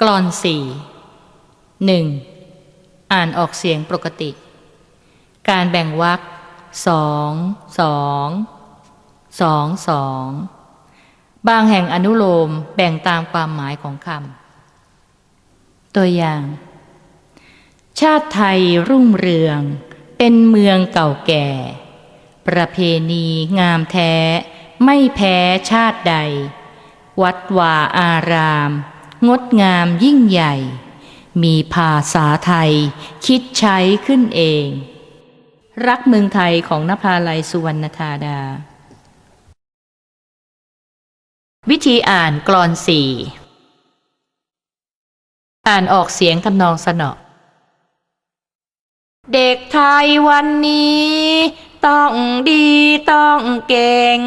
กลอนสี่หนึ่งอ่านออกเสียงปกติ การแบ่งวรรคสองสองสองสองบางแห่งอนุโลมแบ่งตามความหมายของคำตัวอย่าง ชาติไทยรุ่งเรือง เป็นเมืองเก่าแก่ ประเพณีงามแท้ ไม่แพ้ชาติใด วัดวาอาราม งดงามยิ่งใหญ่ มีภาษาไทยคิดใช้ขึ้นเอง รักเมืองไทยของนภาลัยสุวรรณธาดา วิธีอ่านกรอนสี่อ่านออกเสียงทำนองสนอเด็กไทยวันนี้ ต้องดีต้องเก่ง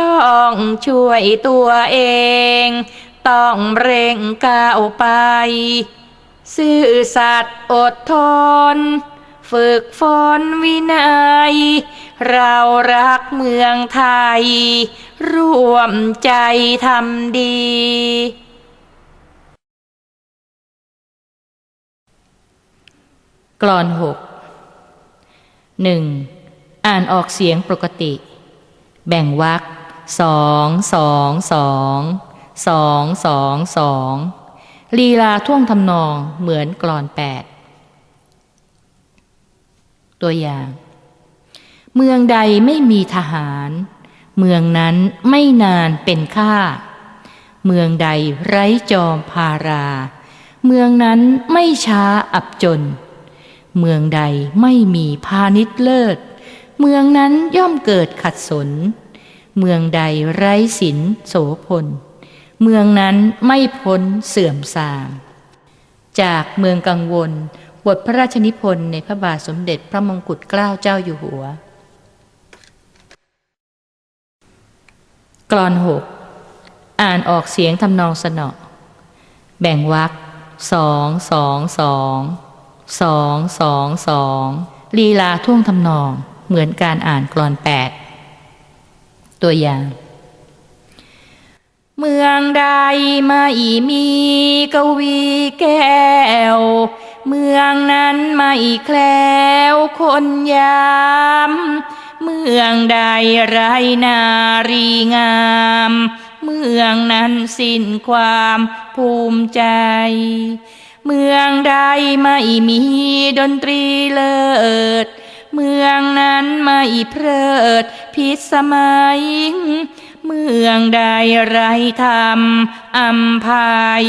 ต้องช่วยตัวเอง ต้องเร่งก้าวไป ซื่อสัตย์อดทน ฝึกฝนวินัย เรารักเมืองไทย ร่วมใจทำดีกรอนหกหนึ่งอ่านออกเสียงปกติ แบ่งวรรคสองสองสอง สองสองสองลีลาท่วงทำนองเหมือนกรอนแปด ตัวอย่าง เมืองใดไม่มีทหาร เมืองนั้นไม่นานเป็นข้า เมืองใดไร้จอมพารา เมืองนั้นไม่ช้าอับจน เมืองใดไม่มีพาณิชย์เลิศ เมืองนั้นย่อมเกิดขัดสน เมืองใดไร้ศิลโสพล เมืองนั้นไม่พ้นเสื่อมทราม จากเมืองกังวล บทพระราชนิพนธ์ในพระบาทสมเด็จพระมงกุฎเกล้าเจ้าอยู่หัว กรอนหกอ่านออกเสียงทำนองสนอแบ่งวรรคสองสองสองสองสองสองลีลาท่วงทำนองเหมือนการอ่านกรอนแปดตัวอย่าง เมืองใดไม่มีกวีแก้ว เมืองนั้นไม่แคล้วคนยาม เมืองใดไรนารีงาม เมืองนั้นสิ้นความภูมิใจ เมืองใดไม่มีดนตรีเลิศ เมืองนั้นไม่เพลิดพิสมัย เมืองใดไรธรรมอัมภัย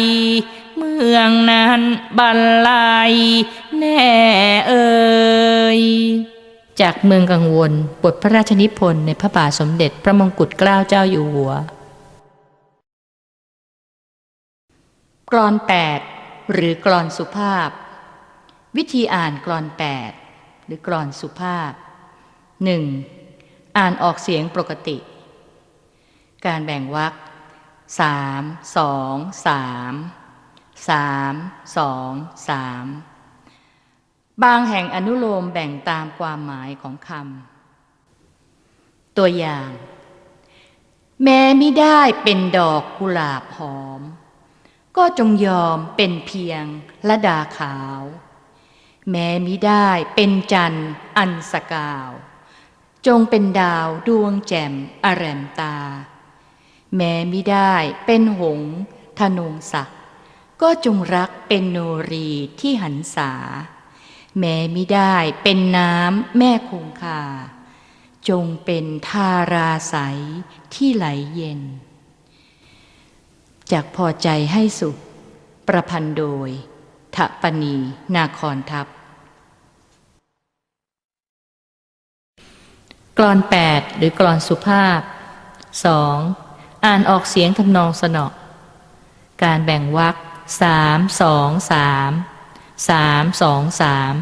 เมืองนั้นบันไลยแน่เอ่ยจากเมืองกังวลบทพระราชนิพนธ์ในพระบาทสมเด็จพระมงกุฎเกล้าเจ้าอยู่หัว กรอนแปดหรือกรอนสุภาพ วิธีอ่านกรอนแปดหรือกรอนสุภาพหนึ่งอ่านออกเสียงปกติ การแบ่งวรรคสามสองสามสามสองสามบางแห่งอนุโลมแบ่งตามความหมายของคำตัวอย่าง แม้ไม่ได้เป็นดอกกุหลาบหอม ก็จงยอมเป็นเพียงละดาขาว แม้มิได้เป็นจันทร์อันสกาว จงเป็นดาวดวงแจ่มอแรมตา แม้มิได้เป็นหงส์ธนงศักดิ์ก็จงรักเป็นโนรีที่หันษา แม้มิได้เป็นน้ำแม่คงคา จงเป็นทาราใสที่ไหลเย็น จากพอใจให้สุข ประพันธ์โดยทะปณีนาคอนทัพกรอนแปดหรือกรอนสุภาพส อ่านออกเสียงทำนองสนอการแบ่งวรรคสามสองสามสามสองสาม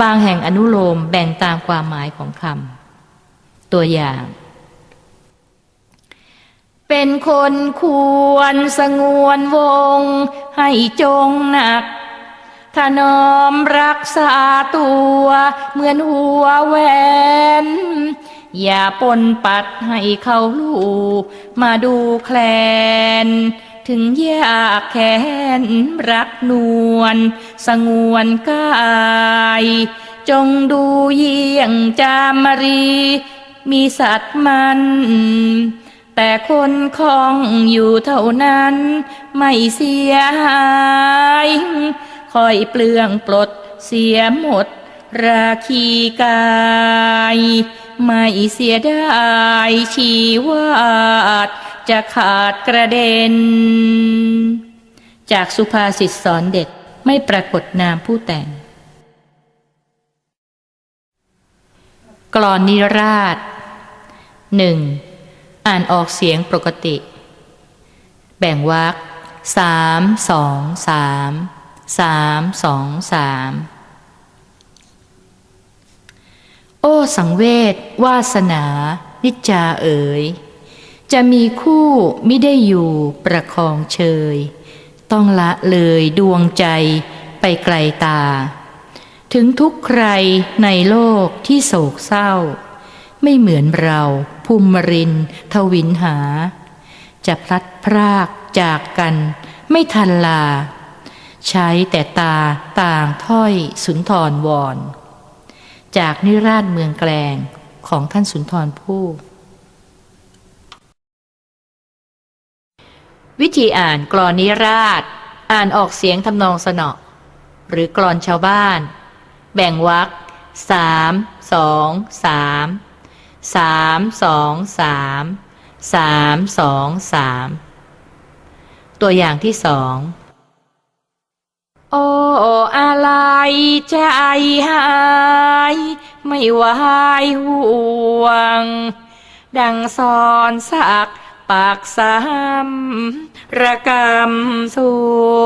บางแห่งอนุโลมแบ่งตามความหมายของคำตัวอย่าง เป็นคนควรสงวนวง ให้จงหนักถนอมรักษาตัว เหมือนหัวแหวน อย่าปนปัดให้เขาลูมาดูแคลน ถึงยากแค้นรักนวลสงวนกาย จงดูเยี่ยงจามรี มีสัตว์มัน แต่คนคองอยู่เท่านั้น ไม่เสียหายคอยเปลืองปลดเสียหมด ราคีกาย ไม่เสียดายชีวาดจะขาดกระเด็น จากสุภาษิตสอนเด็กไม่ปรากฏนามผู้แต่ง กรอนนิราชหนึ่งอ่านออกเสียงปกติ แบ่งวรรคสามสองสามสามสองสาม โอ้สังเวชวาสนา นิจจาเอ๋ย จะมีคู่ไม่ได้อยู่ประคองเชย ต้องละเลยดวงใจไปไกลตา ถึงทุกใครในโลกที่โศกเศร้า ไม่เหมือนเราภูมิรินทร์ทวินหา จะพลัดพรากจากกันไม่ทันลา ใช้แต่ตาต่างถ้อยสุนทรวอน จากนิราชเมืองแกลงของท่านสุนทรภู่วิธีอ่านกรอนนิราช อ่านออกเสียงทำนองสนอหรือกรอนชาวบ้าน แบ่งวรรคสามสองสามสามสองสามสามสองสามตัวอย่างที่สอง โอ้อะไรใจหาย ไม่ไหวห่วง ดังสอนสักปากซ้ำระกำส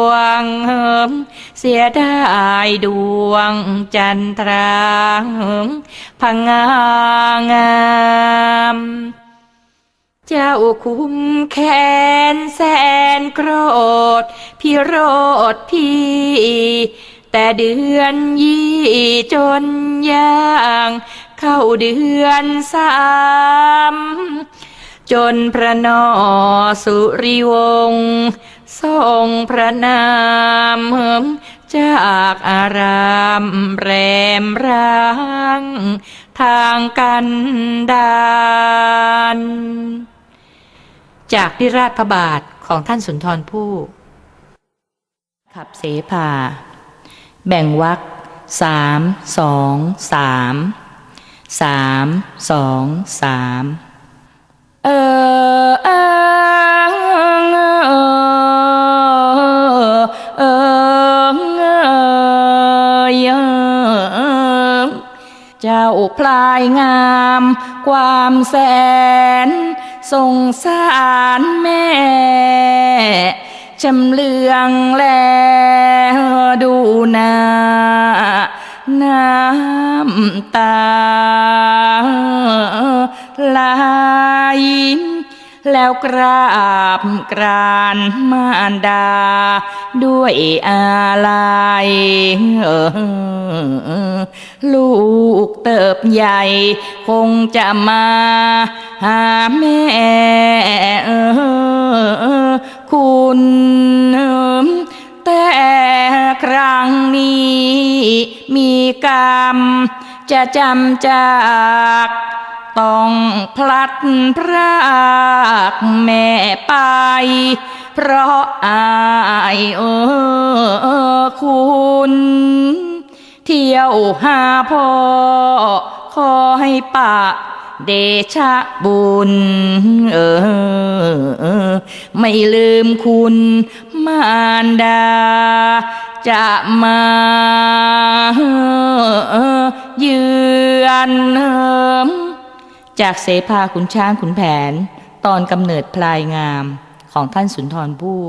วงเหิมเสียได้ดวงจันทรางพังงางาม เจ้าคุ้มแขนแสนโกรธพี่โรดพี่ แต่เดือนยี่จนย่าง เข้าเดือนสามจนพระนอสุริวงศ์ทรงพระนามเหิมจากอารามแรมร้าง ทางกันดาน จากนิราชพระบาทของท่านสุนทรภู่ ขับเสภา แบ่งวรรคสามสองสามสามสองสามเออเออเออเออเออเจ้าพลายงาม ความแสน สงสารแม่จำเลืองแลดูนาน้ำตาไหล แล้วกราบกรานมารดา ด้วยอาลัยลูกเติบใหญ่ คงจะมาหาแม่คุณแต่ครั้งนี้มีกรรมจะจำจาก ต้องพลัดพรากแม่ไป เพราะอายเออคุณ เที่ยวหาพ่อขอให้ปะเดชะบุญ เออ ไม่ลืมคุณมารดา จะมาเยือนเหิม จากเสภาขุนช้างขุนแผน ตอนกำเนิดพลายงามของท่านสุนทรภู่